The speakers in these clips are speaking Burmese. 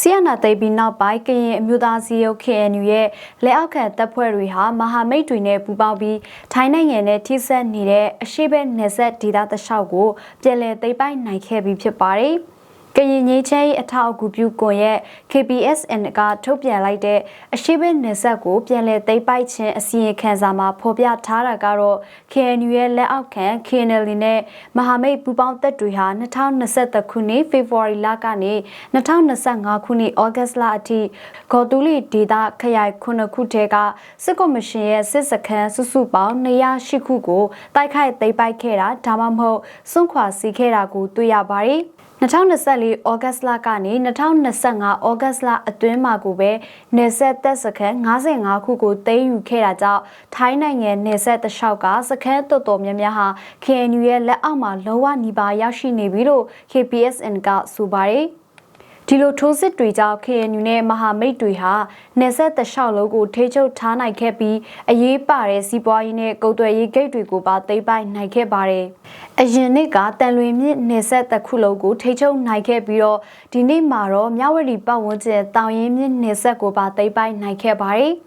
ဆီယနာသိပ်ပြီးနောက်ပိုင်းကရင်အမျိုးသားစီရုပ် KNU ရဲ့လက်အောက်ခံတပ်ဖွဲ့တွေဟာမဟာမိတ်တွေနဲ့ပူးပေါင်းပြီးထိုင်းနိုင်ငံနဲ့ထိစပ်နေတဲ့အရှိဘက်နယ်စပ်ဒေသတလျှောက်ကိုပြည်လည်သိမ်းပိုက်နိုင်ခဲ့ပြီးဖြစ်ပါတယ်။ ကရင်ငိမ့်ချဲအထောက်အကူပြုကွန်ရဲ့ KPSN ကထုတ်ပြန်လိုက်တဲ့အရှိဘက်နယ်စပ်ကိုပြည်လည်သိမ်းပိုက်ခြင်းအစီရင်ခံစာမှာဖော်ပြထားတာကတော့ KNU ရဲ့လက်အောက်ခံ KNL နဲ့မဟာမိတ်ပူးပေါင်းတပ်တွေဟာ2023ခုနှစ်ဖေဖော်ဝါရီလကနေ2025ခုနှစ်ဩဂတ်စ်လအထိဂေါ်တူလီဒေတာခရိုင်ခုနှစ်ခုထဲကစစ်ကော်မရှင်ရဲ့စစ်စခန်းစုစုပေါင်း208ခုကိုတိုက်ခိုက်သိမ်းပိုက်ခဲ့တာဒါမှမဟုတ်စွန့်ခွာစီခဲ့တာကိုတွေ့ရပါတယ်။ 2024ဩဂတ်လကနေ2025ဩဂတ်လအတွင်းမှာကိုပဲနေဆက်သက်စခန်း55ခုကိုသိမ်းယူခဲ့တာကြောင့်ထိုင်းနိုင်ငံနေဆက်တလျှောက်ကစခန်းတော်တော်များများဟာ KNU ရဲ့လက်အောက်မှာလုံးဝနှီးပါရောက်ရှိနေပြီလို့ KPSN ကဆိုပါတယ်။ဒီလိုထိုးစစ်တွေကြောင့် KNU နဲ့မဟာမိတ်တွေဟာနေဆက်တလျှောက်လုံးကိုထိချုပ်ထားနိုင်ခဲ့ပြီးအရေးပါတဲ့စီးပွားရေးနဲ့ကုန်သွယ်ရေးဂိတ်တွေကိုပါသိမ်းပိုက်နိုင်ခဲ့ပါတယ်။ အရင်နှစ်ကတန်လွင်မြစ်နေဆက်တစ်ခုလုံးကိုထိချုပ်နိုင်ခဲ့ပြီးတော့ဒီနေ့မှာတော့မြဝတီပတ်ဝန်းကျင်တောင်ရင်မြစ်နေဆက်ကိုပါသိမ်းပိုက်နိုင်ခဲ့ပါတယ်။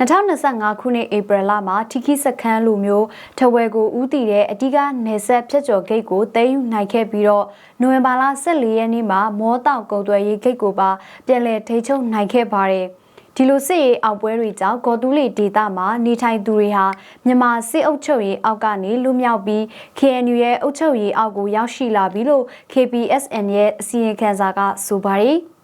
2025ခုနှစ်ဧပြီလမှာထီခီစခန်းလိုမျိုးထဝယ်ကိုဦးတည်တဲ့အဓိကနေဆက်ဖြတ်ကျော်ဂိတ်ကိုသိမ်းယူနိုင်ခဲ့ပြီးတော့နိုဝင်ဘာလ14ရက်နေ့မှာမောတောင်ကုံသွယ်ရေးဂိတ်ကိုပါပြန်လည်ထိချုပ်နိုင်ခဲ့ပါတယ် ဒီလိုစစ်ရေးအောင်ပွဲတွေကြောင့်ဂေါ်တူးလီဒေတာမှာနေထိုင်သူတွေဟာမြန်မာစစ်အုပ်ချုပ်ရေးအောက်ကနေလွတ်မြောက်ပြီး KNU ရဲ့အုပ်ချုပ်ရေးအောက်ကိုရောက်ရှိလာပြီလို့ KPSN ရဲ့အစီရင်ခံစာကဆိုပါတယ်။